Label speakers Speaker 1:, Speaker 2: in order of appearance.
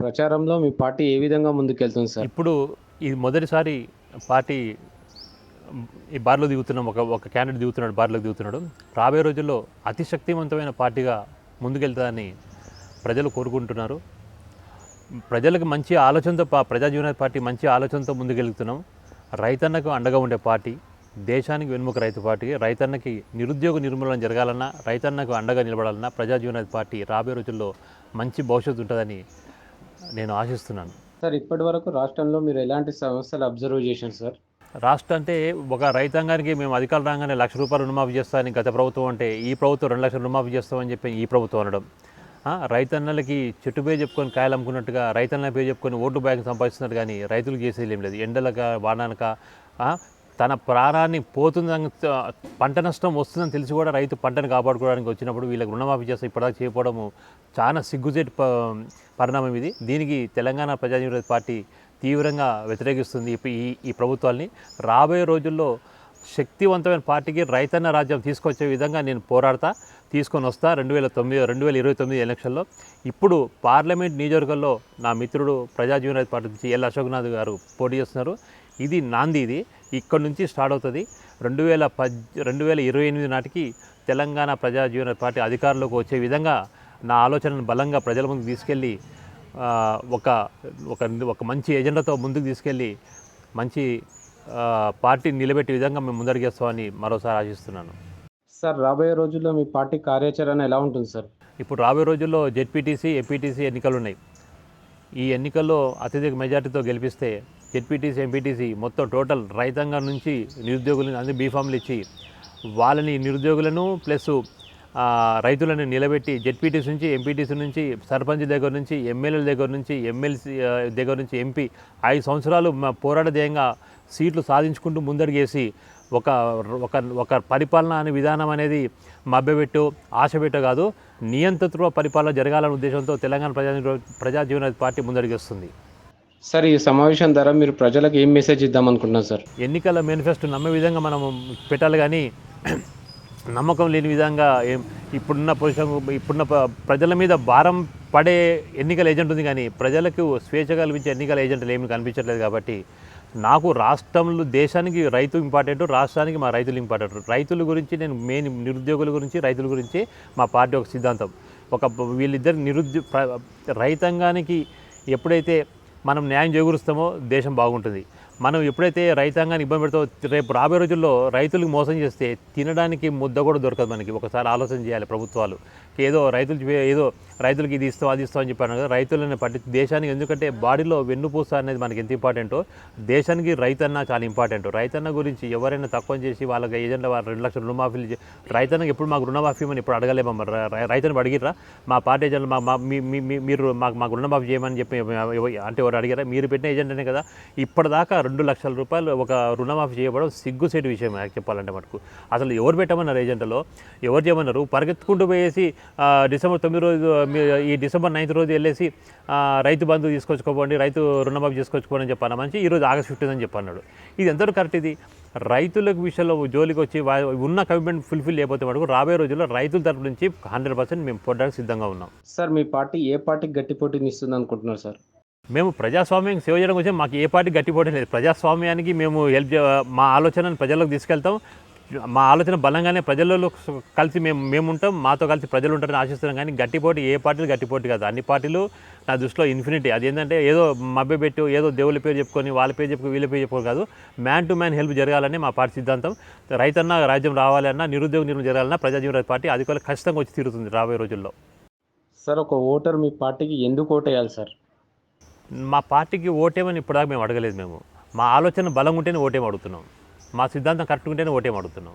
Speaker 1: ప్రచారంలో మీ పార్టీ ఏ విధంగా ముందుకెళ్తుంది సార్?
Speaker 2: ఇప్పుడు ఇది మొదటిసారి పార్టీ ఈ బార్లో దిగుతున్నాం ఒక ఒక క్యాండిడేట్ దిగుతున్నాడు బార్లోకి దిగుతున్నాడు. రాబోయే రోజుల్లో అతి శక్తివంతమైన పార్టీగా ముందుకెళ్తాదని ప్రజలు కోరుకుంటున్నారు. ప్రజలకు మంచి ఆలోచనతో పా- ప్రజా జీవన పార్టీ మంచి ఆలోచనతో ముందుకెళ్తున్నాం. రైతన్నకు అండగా ఉండే పార్టీ దేశానికి వెనుముక రైతు పార్టీ రైతన్నకి నిరుద్యోగ నిర్మూలన జరగాలన్నా రైతన్నకు అండగా నిలబడాలన్నా ప్రజా జీవన పార్టీ రాబోయే రోజుల్లో మంచి భవిష్యత్తు ఉంటుందని నేను ఆశిస్తున్నాను.
Speaker 1: సార్ ఇప్పటి వరకు రాష్ట్రంలో మీరు ఎలాంటి సమస్యలు అబ్జర్వ్ చేశారు సార్?
Speaker 2: రాష్ట్రం అంటే ఒక రైతాంగానికి మేము అధికారం రాగానే లక్ష రూపాయలు రుణమాఫీ చేస్తామని గత ప్రభుత్వం అంటే ఈ ప్రభుత్వం రెండు లక్షలు రుణమాఫీ చేస్తామని చెప్పి ఈ ప్రభుత్వం అనడం. రైతన్నలకి చెట్టు పేరు చెప్పుకొని కాయలు అమ్ముకున్నట్టుగా రైతన్న పేరు చెప్పుకొని ఓటు బ్యాంక్ సంపాదిస్తున్నారు కానీ రైతులకు చేసేది ఏం లేదు. ఎండలక వానానక తన ప్రాణాన్ని పోతుందని పంట నష్టం వస్తుందని తెలిసి కూడా రైతు పంటను కాపాడుకోవడానికి వచ్చినప్పుడు వీళ్ళకి రుణమాఫీ చేస్తే ఇప్పటిదాకా చేయకపోవడము చాలా సిగ్గుచేటు పరిణామం ఇది. దీనికి తెలంగాణ ప్రజాజీవన పార్టీ తీవ్రంగా వ్యతిరేకిస్తుంది ఈ- ఈ ఈ ప్రభుత్వాల్ని. రాబోయే రోజుల్లో శక్తివంతమైన పార్టీకి రైతన్న రాజ్యం తీసుకొచ్చే విధంగా నేను పోరాడతా తీసుకొని వస్తా రెండు వేల తొమ్మిది రెండు వేల ఇరవై తొమ్మిది ఎలక్షన్లో. ఇప్పుడు పార్లమెంట్ నియోజకవర్గంలో నా మిత్రుడు ప్రజాజీవన పార్టీ నుంచి ఎల్ అశోక్నాథ్ గారు పోటీ చేస్తున్నారు. ఇది నాంది ఇది. ఇక్కడ నుంచి స్టార్ట్ అవుతుంది. రెండు వేల పద్ రెండు వేల ఇరవై ఎనిమిది నాటికి తెలంగాణ ప్రజాజీవన పార్టీ అధికారంలోకి వచ్చే విధంగా నా ఆలోచనను బలంగా ప్రజల ముందుకు తీసుకెళ్ళి ఒక ఒక ఒక మంచి ఎజెండాతో ముందుకు తీసుకెళ్ళి మంచి పార్టీని నిలబెట్టే విధంగా మేము ముందడిగేస్తామని మరోసారి ఆశిస్తున్నాను.
Speaker 1: సార్ రాబోయే రోజుల్లో మీ పార్టీ కార్యాచరణ ఎలా ఉంటుంది సార్?
Speaker 2: ఇప్పుడు రాబోయే రోజుల్లో జెడ్పీటీసీ ఎంపీటీసీ ఎన్నికలు ఉన్నాయి. ఈ ఎన్నికల్లో అత్యధిక మెజార్టీతో గెలిపిస్తే జెడ్పీటీసీ ఎంపీటీసీ మొత్తం టోటల్ రైతాంగం నుంచి నిరుద్యోగులను అన్ని బీఫామ్లు ఇచ్చి వాళ్ళని నిరుద్యోగులను ప్లస్ రైతులను నిలబెట్టి జెడ్పీటీసీ నుంచి ఎంపీటీసీ నుంచి సర్పంచ్ దగ్గర నుంచి ఎమ్మెల్యేల దగ్గర నుంచి ఎమ్మెల్సీ దగ్గర నుంచి ఎంపీ ఐదు సంవత్సరాలు మా పోరాట ధ్యేయంగా సీట్లు సాధించుకుంటూ ముందడుగేసి ఒక ఒక ఒక పరిపాలన అనే విధానం అనేది మభ్యపెట్టు ఆశపెట్టు కాదు నియంత్రత్వ పరిపాలన జరగాలనే ఉద్దేశంతో తెలంగాణ ప్రజా ప్రజా జీవన పార్టీ ముందడుగేస్తుంది.
Speaker 1: సార్ ఈ సమావేశం ద్వారా మీరు ప్రజలకు ఏం మెసేజ్ ఇద్దాం అనుకుంటున్నారు సార్?
Speaker 2: ఎన్నికల మేనిఫెస్టో నమ్మే విధంగా మనం పెట్టాలి కానీ నమ్మకం లేని విధంగా ఏం ఇప్పుడున్న పొజిషన్ ఇప్పుడున్న ప్రజల మీద భారం పడే ఎన్నికల ఏజెంట్ ఉంది కానీ ప్రజలకు స్వేచ్ఛ కల్పించే ఎన్నికల ఏజెంట్లు ఏమి కనిపించట్లేదు కాబట్టి నాకు రాష్ట్రంలో దేశానికి రైతు ఇంపార్టెంట్ రాష్ట్రానికి మా రైతులు ఇంపార్టెంట్ రైతుల గురించి నేను మెయిన్ నిరుద్యోగుల గురించి రైతుల గురించి మా పార్టీ ఒక సిద్ధాంతం. ఒక వీళ్ళిద్దరు నిరుద్యో రైతాంగానికి ఎప్పుడైతే మనం న్యాయం చేకూరుస్తామో దేశం బాగుంటుంది. మనం ఎప్పుడైతే రైతాంగాన్ని ఇబ్బంది పెడతామో రేపు రాబోయే రోజుల్లో రైతులకు మోసం చేస్తే తినడానికి ముద్ద కూడా దొరకదు మనకి. ఒకసారి ఆలోచన చేయాలి ప్రభుత్వాలు. ఏదో రైతులు ఏదో రైతులకి ఇది ఇస్తాం అది ఇస్తాం అని చెప్పాను కదా రైతులని పట్టి దేశానికి ఎందుకంటే బాడీలో వెన్నుపూస అనేది మనకి ఎంత ఇంపార్టెంటో దేశానికి రైతన్న చాలా ఇంపార్టెంట్. రైతన్న గురించి ఎవరైనా తక్కువ చేసి వాళ్ళకి ఏజెంట్ వాళ్ళ రెండు లక్షల రుణమాఫీలు రైతన్నకి ఎప్పుడు మాకు రుణమాఫీ అని ఇప్పుడు అడగలేము మరి రైతుని అడిగిర్రా? మా పార్టీ ఏజెంట్ మా మీరు మాకు మాకు రుణమాఫీ చేయమని చెప్పి అంటే ఎవరు అడిగారా? మీరు పెట్టిన ఏజెంట్ అనే కదా. ఇప్పటిదాకా రెండు లక్షల రూపాయలు ఒక రుణమాఫీ చేయబడడం సిగ్గుసేటి విషయం చెప్పాలంటే మటుకు. అసలు ఎవరు పెట్టమన్నారు ఏజెంట్లో? ఎవరు చేయమన్నారు? పరిగెత్తుకుంటూ పోయేసి డిసెంబర్ తొమ్మిది రోజు ఈ డిసెంబర్ నైన్త్ రోజు వెళ్ళేసి రైతు బంధు తీసుకొచ్చుకోపోండి రైతు రుణమాఫీ చేసుకోవచ్చుకోండి అని చెప్పాను. మంచి ఈరోజు ఆగస్ట్ ఫిఫ్టీన్ అని చెప్పన్నాడు. ఇది ఎంతవరకు కరెక్ట్ ఇది? రైతులకు విషయంలో జోలికి వచ్చి ఉన్న కమిట్మెంట్ ఫుల్ఫిల్ లేకపోతే మటుకు రాబోయే రోజుల్లో రైతుల తరపు నుంచి హండ్రెడ్ పర్సెంట్ మేము పొందడానికి సిద్ధంగా ఉన్నాం.
Speaker 1: సార్ మీ పార్టీ ఏ పార్టీకి గట్టి పోటీని ఇస్తుంది అనుకుంటున్నారు సార్?
Speaker 2: మేము ప్రజాస్వామ్యం సేవ చేయడం కోసం మాకు ఏ పార్టీ గట్టిపోవడం లేదు. ప్రజాస్వామ్యానికి మేము హెల్ప్ మా ఆలోచనను ప్రజలకు తీసుకెళ్తాం. మా ఆలోచన బలంగానే ప్రజలలో కలిసి మేము మేము ఉంటాం మాతో కలిసి ప్రజలు ఉంటారని ఆశిస్తున్నాం కానీ గట్టిపోటీ ఏ పార్టీలు గట్టిపోటీ కాదు. అన్ని పార్టీలు నా దృష్టిలో ఇన్ఫినిటీ అది ఏంటంటే ఏదో మభ్యపెట్టు ఏదో దేవుళ్ళ పేరు చెప్పుకొని వాళ్ళ పేరు చెప్పుకొని వీళ్ళ పేరు చెప్పుకొని కాదు. మ్యాన్ టు మ్యాన్ హెల్ప్ జరగాలని మా పార్టీ సిద్ధాంతం. రైతన్న రాజ్యం రావాలన్నా నిరుద్యోగ నిర్మూలన జరగాలన్నా ప్రజాజీవన పార్టీ కూడా ఖచ్చితంగా వచ్చి తీరుతుంది రాబోయే రోజుల్లో.
Speaker 1: సార్ ఒక ఓటర్ మీ పార్టీకి ఎందుకు ఓటేయాలి సార్?
Speaker 2: మా పార్టీకి ఓటేమని ఇప్పటిదాకా మేము అడగలేదు మేము. మా ఆలోచన బలంగా ఉంటేనే ఓటేమి అడుగుతున్నాం మా సిద్ధాంతం కరెక్ట్ ఉంటేనే ఓటేమి అడుగుతున్నాం